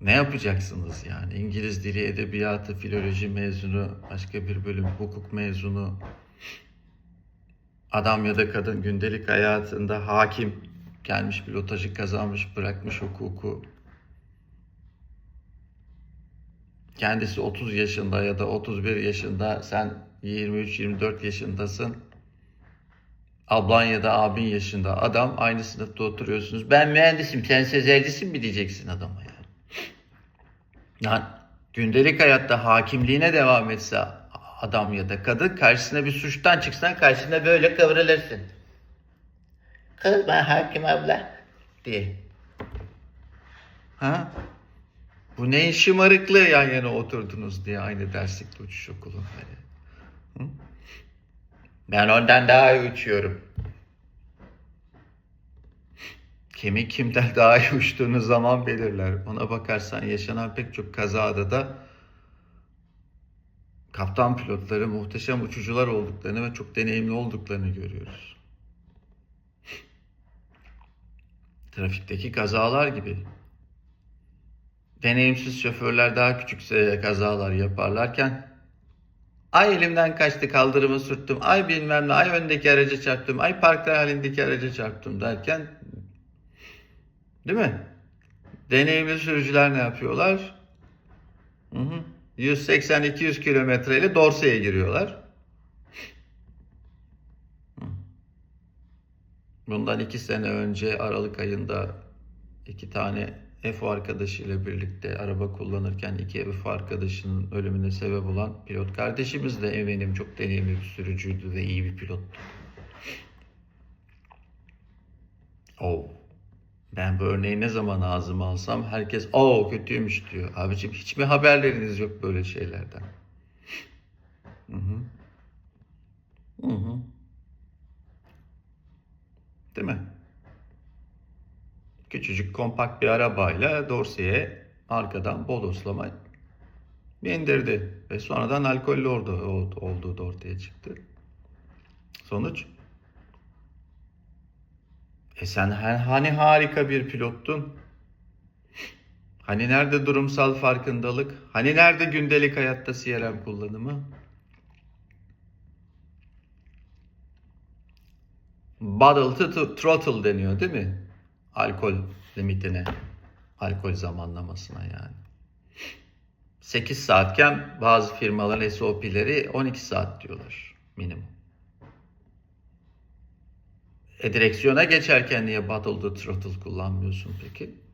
Ne yapacaksınız yani? İngiliz dili, edebiyatı, filoloji mezunu, başka bir bölüm, hukuk mezunu, adam ya da kadın gündelik hayatında hakim, gelmiş pilotajı kazanmış, bırakmış hukuku. Kendisi 30 yaşında ya da 31 yaşında, sen 23-24 yaşındasın. Ablan ya da abin yaşında adam aynı sınıfta oturuyorsunuz. Ben mühendisim, sen sezercisin mi diyeceksin adama. Yani gündelik hayatta hakimliğine devam etse adam ya da kadın karşısına bir suçtan çıksan karşısına böyle kıvrılırsın. Kız ben hakim abla diye. Ha? Bu ne şımarıklığı yan yana oturdunuz diye aynı derslikte uçuş okulunda. Ben ondan daha iyi uçuyorum. Kemik kimden daha iyi uçtuğunu zaman belirler. Ona bakarsan yaşanan pek çok kazada da kaptan pilotları muhteşem uçucular olduklarını ve çok deneyimli olduklarını görüyoruz. Trafikteki kazalar gibi. Deneyimsiz şoförler daha küçük kazalar yaparlarken ay elimden kaçtı kaldırımı sürttüm, ay bilmem ne, ay öndeki araca çarptım, ay parklar halindeki araca çarptım derken değil mi? Deneyimli sürücüler ne yapıyorlar? Hı hı. 180-200 kilometreyle Dorsey'e giriyorlar. Bundan iki sene önce Aralık ayında iki tane F arkadaşıyla birlikte araba kullanırken iki F arkadaşının ölümüne sebep olan pilot kardeşimiz de eminim çok deneyimli bir sürücüydü ve iyi bir pilottu. Oh. Ben bu örneği ne zaman ağzıma alsam herkes o kötüymüş diyor. Abicim hiç mi haberleriniz yok böyle şeylerden? Hı hı. Hı hı. Değil mi? Küçücük kompakt bir arabayla Dorsey'e arkadan bodoslama bindirdi. Ve sonradan alkollü oldu, olduğu da ortaya çıktı. Sonuç? E sen hani harika bir pilottun? Hani nerede durumsal farkındalık? Hani nerede gündelik hayatta CRM kullanımı? Bottle to throttle deniyor değil mi? Alkol limitine, alkol zamanlamasına yani. 8 saatken bazı firmaların SOP'leri 12 saat diyorlar minimum. E direksiyona geçerken niye bottle to throttle kullanmıyorsun peki?